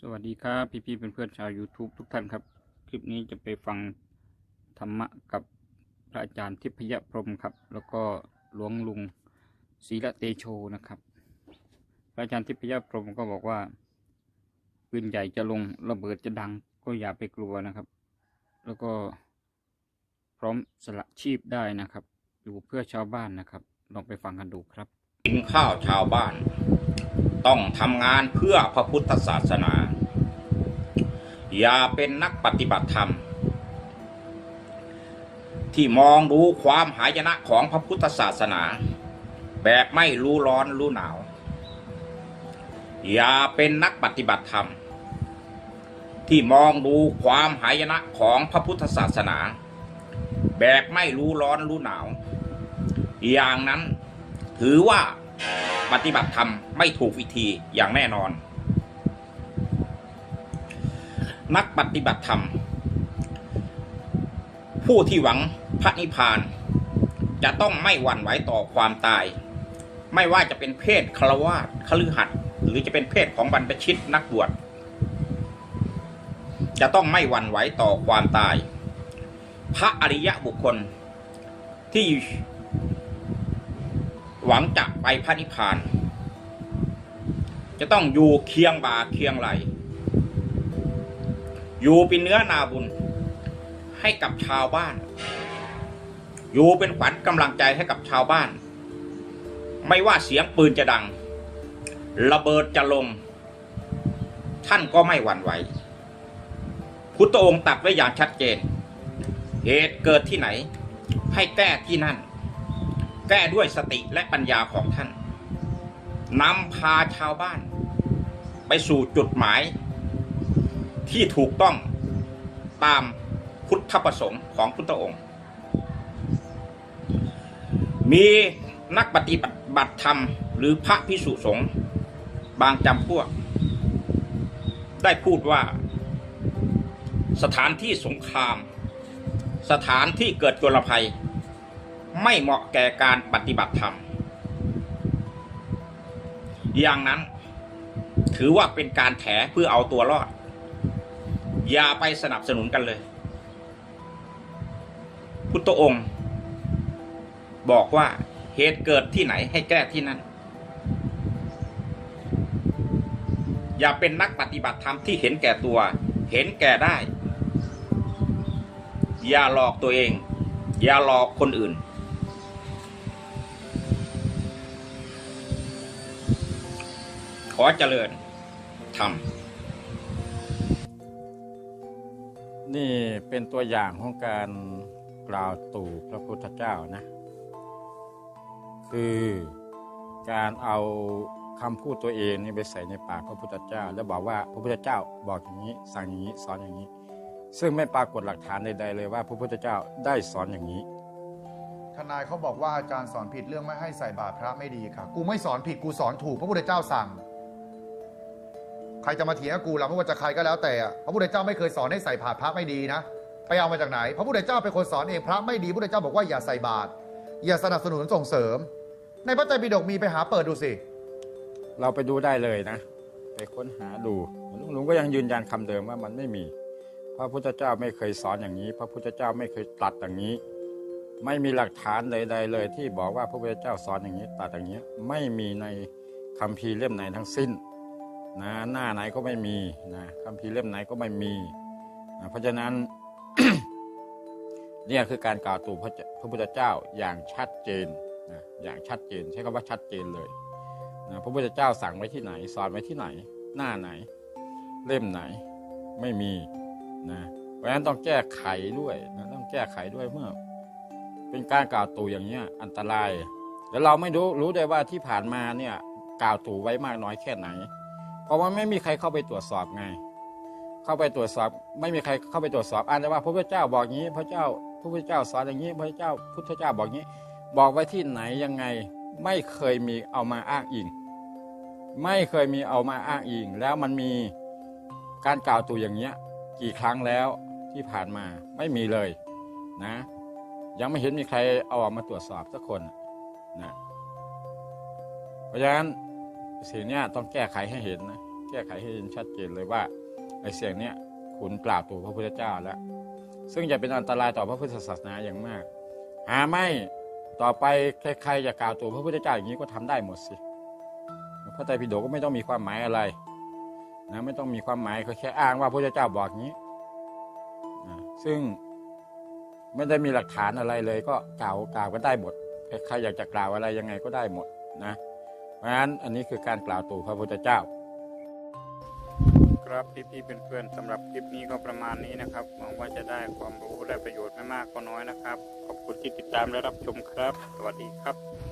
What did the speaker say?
สวัสดีครับ พี่ๆเพื่อนๆชาว YouTube ทุกท่านครับ คลิปนี้จะไปฟังธรรมะกับพระอาจารย์ทิพยพรมครับ แล้วก็หลวงลุงศีละเตโชนะครับ พระอาจารย์ทิพยพรมก็บอกว่าปืนใหญ่จะลงระเบิดจะดัง ก็อย่าไปกลัวนะครับ แล้วก็พร้อมสละชีพได้นะครับ อยู่เพื่อชาวบ้านนะครับ ลองไปฟังกันดูครับกินข้าวชาวบ้าน ต้องทำงานเพื่อพระพุทธศาสนา อย่าเป็นนักปฏิบัติธรรม ที่มองดูความหายนะของพระพุทธศาสนา แบบไม่รู้ร้อนรู้หนาว อย่าเป็นนักปฏิบัติธรรม ที่มองดูความหายนะของพระพุทธศาสนา แบบไม่รู้ร้อนรู้หนาว อย่างนั้นถือว่าปฏิบัติธรรมไม่ถูกวิธีอย่างแน่นอน นักปฏิบัติธรรม ผู้ที่หวังพระนิพพาน จะต้องไม่หวั่นไหวต่อความตาย ไม่ว่าจะเป็นเพศคารวาสคฤหัสถ์หรือจะเป็นเพศของบรรพชิตนักบวชจะต้องไม่หวั่นไหวต่อความตาย พระอริยะบุคคล ที่หวังจะไปพระนิพพาน จะต้องอยู่เคียงบ่าเคียงไหล อยู่เป็นเนื้อนาบุญ ให้กับชาวบ้าน อยู่เป็นขวัญกำลังใจให้กับชาวบ้าน ไม่ว่าเสียงปืนจะดัง ระเบิดจะลง ท่านก็ไม่หวั่นไหว พุทธองค์ตัดไว้อย่างชัดเจน เหตุเกิดที่ไหน ให้แก้ที่นั่น แก้ด้วยสติและปัญญาของท่านนำพาชาวบ้าน ไปสู่จุดหมาย ที่ถูกต้องตามพุทธประสงค์ของพุทธองค์ มีนักปฏิบัติธรรม หรือพระพิสุสงฆ์บางจำพวก ได้พูดว่า สถานที่สงคราม สถานที่เกิดจุลภัย ไม่เหมาะแก่การปฏิบัติธรรม อย่างนั้นถือว่าเป็นการแถเพื่อเอาตัวรอด อย่าไปสนับสนุนกันเลย พุทธองค์ บอกว่าเหตุเกิดที่ไหนให้แก้ที่นั่น อย่าเป็นนักปฏิบัติธรรมที่เห็นแก่ตัว เห็นแก่ได้ อย่าหลอกตัวเอง อย่าหลอกคนอื่น ขอเจริญธร นี่เป็นตัวอย่างของการกล่าวตู่พระพุทธเจ้านะ คือการเอาคำพูดตัวเองนี่ไปใส่ในปากพระพุทธเจ้า แล้วบอกว่าพระพุทธเจ้าบอกอย่างนี้สั่งอย่างนี้สอนอย่างนี้ ซึ่งไม่ปรากฏหลักฐานใดๆเลยว่าพระพุทธเจ้าได้สอนอย่างนี้ ทนายเขาบอกว่าอาจารย์สอนผิดเรื่องไม่ให้ใส่บาตรพระไม่ดีค่ะ กูไม่สอนผิดกูสอนถูกพระพุทธเจ้าสั่ง ครจะมาเถียงกูล่ะไม่ว่าจะใครก็แล้วแต่พระพุทธเจ้าไม่เคยสอนให้ใส่บาตรพระไม่ดีนะไปเอามาจากไหน พระพุทธเจ้าเป็นคนสอนเองพระไม่ดีพระพุทธเจ้าบอกว่าอย่าใส่บาตรอย่าสนับสนุนส่งเสริม ในพระไตรปิฎกมีไปหาเปิดดูสิ เราไปดูได้เลยนะ ไปค้นหาดูลุงลุงก็ยังยืนยันคำเดิมว่ามันไม่มี พระพุทธเจ้าไม่เคยสอนอย่างนี้ พระพุทธเจ้าไม่เคยตรัสอย่างนี้ ไม่มีหลักฐานใด ๆ เลย ที่บอกว่าพระพุทธเจ้าสอนอย่างนี้ตรัสอย่างนี้ ไม่มีในคัมภีร์เล่มไหนทั้งสิ้น นะหน้าไหนก็ไม่มีนะคัมภีเล่มไหนก็ไม่มีนะเพราะฉะนั้นเนี่ยคือการกล่าวตู่พระพระพุทธเจ้าอย่างชัดเจนนะอย่างชัดเจน ใช้คำว่าชัดเจนเลยนะพระพุทธเจ้าสั่งไว้ที่ไหน สอนไว้ที่ไหน หน้าไหน เล่มไหนไม่มีนะเพราะฉะนั้นต้องแก้ไขด้วยนะต้องแก้ไขด้วยเมื่อ เป็นการกล่าวตู่อย่างเนี้ยอันตราย แล้วเราไม่รู้รู้ได้ว่าที่ผ่านมาเนี่ยกล่าวตู่ไว้มากน้อยแค่ไหน เพราะว่าไม่มีใครเข้าไปตรวจสอบไง เข้าไปตรวจสอบ ไม่มีใครเข้าไปตรวจสอบอ่านได้ว่า พระพุทธเจ้าบอกอย่างนี้ พระเจ้า พระพุทธเจ้าสอนอย่างนี้ พระเจ้า พุทธเจ้าบอกอย่างนี้ บอกไว้ที่ไหนยังไงไม่เคยมีเอามาอ้างอิง ไม่เคยมีเอามาอ้างอิง แล้วมันมีการกล่าวตู่อย่างเนี้ย กี่ครั้งแล้วที่ผ่านมาไม่มีเลยนะ ยังไม่เห็นมีใครเอาออกมาตรวจสอบสักคนนะเพราะฉะนั้น สิ่งเนี้ยต้องแก้ไขให้เห็นนะแก้ไขให้เห็นชัดเจนเลยว่าไอ้เสียงเนี้ยคุณกล่าวตู่พระพุทธเจ้าแล้ว ซึ่งจะเป็นอันตรายต่อพระพุทธศาสนาอย่างมาก หาไม่ต่อไปใครๆจะกล่าวตู่พระพุทธเจ้าอย่างนี้ก็ทำได้หมดสิพระไตรปิฎกก็ไม่ต้องมีความหมายอะไรนะไม่ต้องมีความหมายเขาแค่อ้างว่าพระพุทธเจ้าบอกงนี้นะซึ่งไม่ได้มีหลักฐานอะไรเลย ก็กล่าวกล่าวกันได้หมดใครๆอยากจะกล่าวอะไรยังไงก็ได้หมดนะ เพราะฉะนั้นอันนี้คือการกล่าวตู่พระพุทธเจ้า ครับพี่ๆเพื่อนๆสำหรับคลิปนี้ก็ประมาณนี้นะครับหวังว่าจะได้ความรู้และประโยชน์ไม่มากก็น้อยนะครับ ขอบคุณที่ติดตามและรับชมครับ สวัสดีครับ